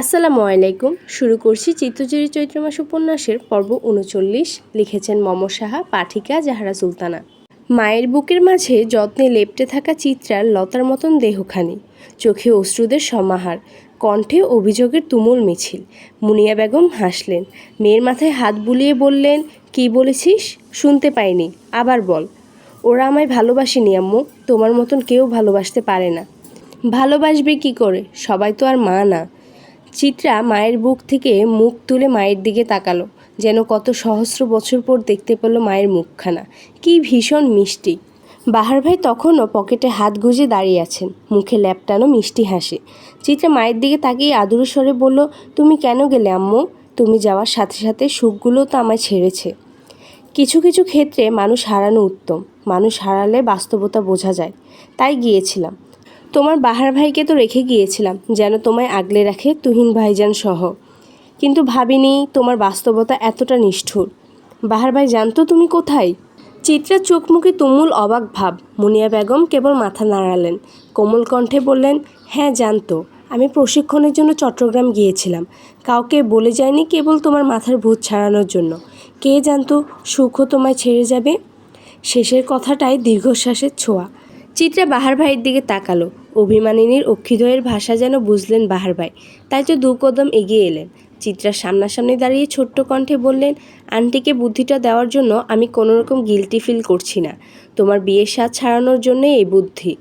আসসালামু আলাইকুম। শুরু করছি চিত্তচুরি চৈত্র মাস উপন্যাসের পর্ব উনচল্লিশ। লিখেছেন মম সাহা, পাঠিকা, জাহারা সুলতানা। মায়ের বুকের মাঝে যত্নে লেপটে থাকা চিত্রার লতার মতন দেহখানি, চোখে অশ্রুদের সমাহার, কণ্ঠে অভিযোগের তুমুল মিছিল। মুনিয়া বেগম হাসলেন, মেয়ের মাথায় হাত বুলিয়ে বললেন, কি বলেছিস? শুনতে পাইনি, আবার বল। ওরা আমায় ভালোবাসেনি, আম্মু, তোমার মতন কেউ ভালোবাসতে পারে না। ভালোবাসবে কি করে? সবাই তো আর মা না। চিত্রা মায়ের বুক থেকে মুখ তুলে মায়ের দিকে তাকালো, যেন কত সহস্র বছর পর দেখতে পেল মায়ের মুখখানা। কি ভীষণ মিষ্টি। বাহার ভাই তখনও পকেটে হাত গুজে দাঁড়িয়ে আছেন, মুখে ল্যাপটানো মিষ্টি হাসি। চিত্রা মায়ের দিকে তাকিয়ে আদুর স্বরে বলল, তুমি কেন গেলে আম্মু? তুমি যাওয়ার সাথে সাথে সুখগুলো তো আমায় ছেড়েছে। কিছু কিছু ক্ষেত্রে মানুষ হারানো উত্তম, মানুষ হারালে বাস্তবতা বোঝা যায়। তাই গিয়েছিলাম। তোমার বাহার ভাইকে তো রেখে গিয়েছিলাম, যেন তোমায় আগলে রাখে তুহিন ভাইজান সহ। কিন্তু ভাবিনি তোমার বাস্তবতা এতটা নিষ্ঠুর। বাহার ভাই জানতো তুমি কোথায়? চিত্রার চোখ মুখে তুমুল অবাক ভাব। মুনিয়া বেগম কেবল মাথা নাড়ালেন। কোমল কণ্ঠে বললেন হ্যাঁ জানতো। আমি প্রশিক্ষণের জন্য চট্টগ্রাম গিয়েছিলাম। কাউকে বলে যায়নি কেবল তোমার মাথার ভূত ছাড়ানোর জন্য। কে জানতো সুখও তোমায় ছেড়ে যাবে? শেষের কথাটাই দীর্ঘশ্বাসের ছোঁয়া। চিত্রা বাহার ভাইয়ের দিকে তাকালো। অভিমানিনীর অক্ষিদয়ের ভাষা যেন বুঝলেন বাহার ভাই। তাই তো দু কদম এগিয়ে এলেন। চিত্রার সামনাসামনি দাঁড়িয়ে ছোট্ট কণ্ঠে বললেন, আন্টিকে বুদ্ধিটা দেওয়ার জন্য আমি কোনোরকম গিলটি ফিল করছি না। তোমার বিয়ের স্বাদ ছাড়ানোর জন্যে এই বুদ্ধি।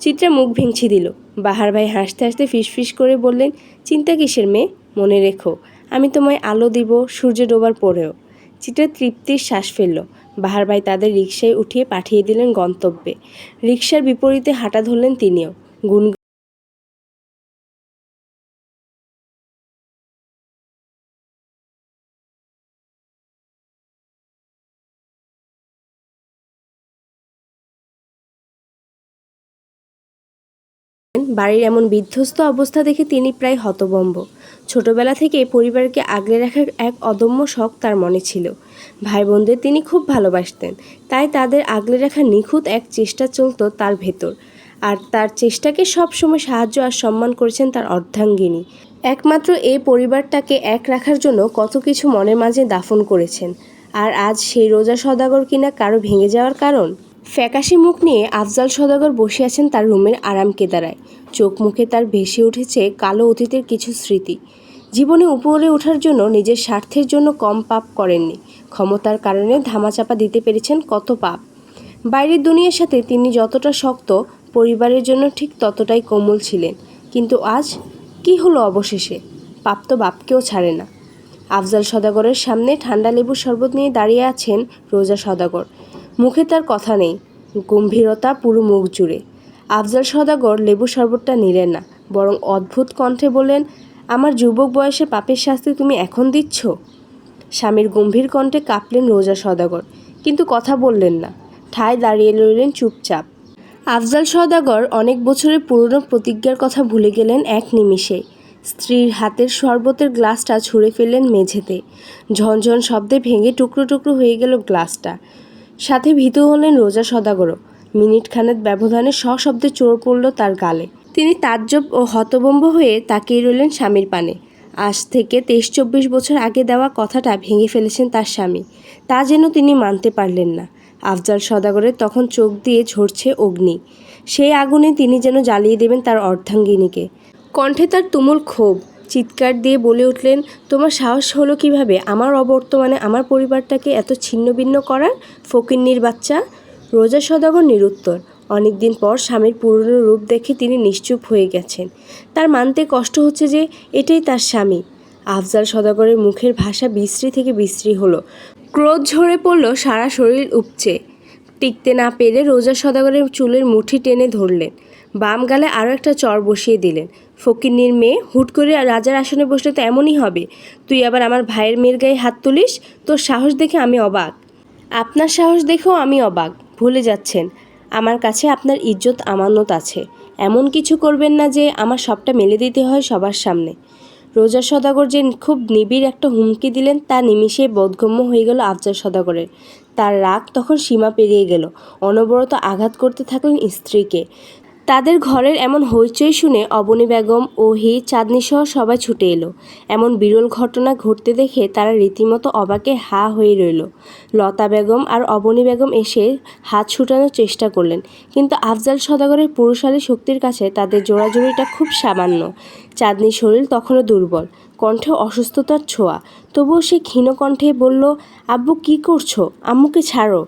চিত্রা মুখ ভেঙছি দিল। বাহার ভাই হাসতে হাসতে ফিসফিস করে বললেন, চিন্তা কিসের মেয়ে? মনে রেখো, আমি তোমায় আলো দিব সূর্য ডোবার পরেও। চিত্রা তৃপ্তির শ্বাস ফেলল। বাহার ভাই তাদের রিক্সায় উঠিয়ে পাঠিয়ে দিলেন গন্তব্যে। রিক্সার বিপরীতে হাঁটা ধরলেন তিনিও। গুন বাড়ির এমন বিধ্বস্ত অবস্থা দেখে তিনি প্রায় হতবম্ব। ছোটবেলা থেকে পরিবারকে আগলে রাখার এক অদম্য শখ তার মনে ছিল। ভাই বোনদের তিনি খুব ভালোবাসতেন, তাই তাদের আগলে রাখার নিখুঁত এক চেষ্টা চলত তার ভেতর। আর তার চেষ্টাকে সবসময় সাহায্য আর সম্মান করেছেন তার অর্ধাঙ্গিনী। একমাত্র এই পরিবারটাকে এক রাখার জন্য কত কিছু মনের মাঝে দাফন করেছেন। আর আজ সেই রোজা সদাগর কিনা কারও ভেঙে যাওয়ার কারণ? ফ্যাকাশে মুখ নিয়ে আফজাল সদাগর বসে আছেন তার রুমের আরাম কেদারায়। চোখ মুখে তার ভেসে উঠেছে কালো অতীতের কিছু স্মৃতি। জীবনে উপরে ওঠার জন্য নিজের স্বার্থের জন্য কম পাপ করেননি। ক্ষমতার কারণে ধামাচাপা দিতে পেরেছেন কত পাপ। বাইরের দুনিয়ার সাথে তিনি যতটা শক্ত, পরিবারের জন্য ঠিক ততটাই কোমল ছিলেন। কিন্তু আজ কি হলো অবশেষে? পাপ তো বাপকেও ছাড়ে না। আফজাল সদাগরের সামনে ঠান্ডা লেবুর শরবত নিয়ে দাঁড়িয়ে আছেন রোজা সদাগর। মুখে তার কথা নেই। গম্ভীরতা পুরো মুখ জুড়ে। আফজাল সদাগর লেবু শরবতটা নিলেন না, বরং অদ্ভুত কণ্ঠে বললেন, আমার যুবক বয়সে পাপের শাস্তি তুমি এখন দিচ্ছ? স্বামীর গম্ভীর কণ্ঠে কাঁপলেন রোজা সদাগর, কিন্তু কথা বললেন না। ঠায় দাঁড়িয়ে রইলেন চুপচাপ। আফজাল সদাগর অনেক বছরের পুরনো প্রতিজ্ঞার কথা ভুলে গেলেন এক নিমিষে। স্ত্রীর হাতের শরবতের গ্লাসটা ছুঁড়ে ফেললেন মেঝেতে। ঝনঝন শব্দে ভেঙে টুকরো টুকরো হয়ে গেল গ্লাসটা। সাথে ভীত হলেন রোজা সদাগরও। মিনিট খানেক ব্যবধানে সশব্দে চোর পড়ল তার গালে। তিনি তাজ্জব ও হতবম্ব হয়ে তাকিয়ে রইলেন স্বামীর পানে। আজ থেকে তেইশ চব্বিশ বছর আগে দেওয়া কথাটা ভেঙে ফেলেছেন তার স্বামী। তা যেন তিনি মানতে পারলেন না। আফজাল সদাগরের তখন চোখ দিয়ে ঝরছে অগ্নি। সেই আগুনে তিনি যেন জ্বালিয়ে দেবেন তার অর্ধাঙ্গিনীকে। কণ্ঠে তার তুমুল ক্ষোভ। চিৎকার দিয়ে বলে উঠলেন, তোমার সাহস হলো কীভাবে? আমার অবর্তমানে আমার পরিবারটাকে এত ছিন্নভিন্ন করার? ফকিন্নির বাচ্চা? রোজা সদাগর নিরুত্তর। অনেকদিন পর স্বামীর পুরনো রূপ দেখে তিনি নিশ্চুপ হয়ে গেছেন। তার মানতে কষ্ট হচ্ছে যে এটাই তার স্বামী। আফজাল সদাগরের মুখের ভাষা বিশ্রী থেকে বিশ্রী হলো। ক্রোধ ঝরে পড়ল সারা শরীর উপচে। টিকতে না পেরে রোজা সদাগরের চুলের মুঠি টেনে ধরলেন। বাম গালে আরও একটা চর বসিয়ে দিলেন। ফকিন্নির মেয়ে হুট করে রাজার আসনে বসলে তো এমনই হবে। তুই আবার আমার ভাইয়ের মেয়ের গায়ে হাত তুলিস? তোর সাহস দেখে আমি অবাক। আপনার সাহস দেখেও আমি অবাক। ভুলে যাচ্ছেন। আমার কাছে আপনার ইজ্জত, আমানত আছে। এমন কিছু করবেন না যে আমার সবটা মেলে দিতে হয় সবার সামনে। রোজা সদাগর যে খুব নিবিড় একটা হুমকি দিলেন, তা নিমিষে বোধগম্য হয়ে গেল আফজাল সদাগরের। তার রাগ তখন সীমা পেরিয়ে গেল। অনবরত আঘাত করতে থাকলেন স্ত্রীকে। তাদের ঘরের এমন হইচই শুনে অবনী বেগম ওহি চাঁদনিসহ সবাই ছুটে এলো। এমন বিরল ঘটনা ঘটতে দেখে তারা রীতিমতো অবাকে হা হয়ে রইল। লতা বেগম আর অবনী বেগম এসে হাত ছুটানোর চেষ্টা করলেন, কিন্তু আফজাল সদাগরের পুরুষালী শক্তির কাছে তাদের জোড়াজোড়িটা খুব সামান্য। চাঁদনির শরীর তখনও দুর্বল, কণ্ঠে অসুস্থতার ছোঁয়া। তবুও সে ক্ষীণ কণ্ঠে বলল, আব্বু, কি করছ? আম্মুকে ছাড়ো।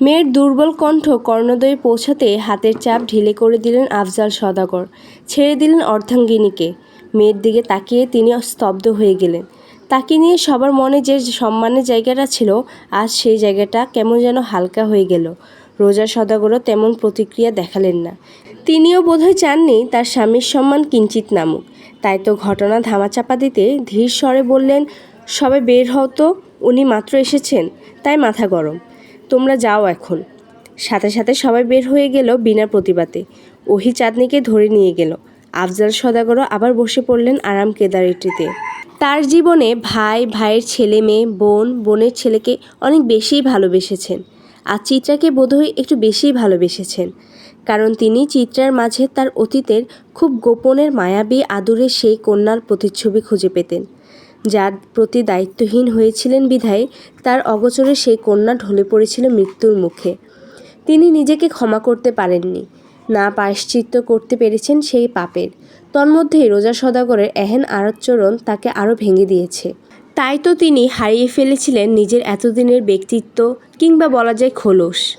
মেয়ের দুর্বল কণ্ঠ কর্ণদয়ে পৌঁছাতে হাতের চাপ ঢিলে করে দিলেন আফজাল সদাগর। ছেড়ে দিলেন অর্ধাঙ্গিনীকে। মেয়ের দিকে তাকিয়ে তিনি স্তব্ধ হয়ে গেলেন। তাকে নিয়ে সবার মনে যে সম্মানের জায়গাটা ছিল, আজ সেই জায়গাটা কেমন যেন হালকা হয়ে গেল। রোজা সদাগরও তেমন প্রতিক্রিয়া দেখালেন না। তিনিও বোধহয় চাননি তার স্বামীর সম্মান কিঞ্চিত নামুক। তাই তো ঘটনা ধামাচাপা দিতে ধীর স্বরে বললেন, সবে বের হও তো, উনি মাত্র এসেছেন, তাই মাথা গরম। তোমরা যাও এখন। সাথে সাথে সবাই বের হয়ে গেল বিনা প্রতিবাদে। ওহি চাঁদনিকে ধরে নিয়ে গেল। আফজাল সদাগরও আবার বসে পড়লেন আরাম কেদারিটিতে। তার জীবনে ভাই, ভাইয়ের ছেলে মেয়ে, বোন, বোনের ছেলেকে অনেক বেশিই ভালোবেসেছেন। আর চিত্রাকে বোধহয় একটু বেশিই ভালোবেসেছেন। কারণ তিনি চিত্রার মাঝে তার অতীতের খুব গোপনের মায়াবী আদুরে সেই কন্যার প্রতিচ্ছবি খুঁজে পেতেন। যার প্রতি দায়িত্বহীন হয়েছিলেন বিধায় তার অগোচরে সেই কন্যা ঢলে পড়েছিল মৃত্যুর মুখে। তিনি নিজেকে ক্ষমা করতে পারেননি। না পায়শ্চিত্ত করতে পেরেছেন সেই পাপের। তন্মধ্যেই রোজা সদাগরের এহেন আচরণ তাকে আরও ভেঙে দিয়েছে। তাই তো তিনি হারিয়ে ফেলেছিলেন নিজের এতদিনের ব্যক্তিত্ব কিংবা বলা যায় খোলস।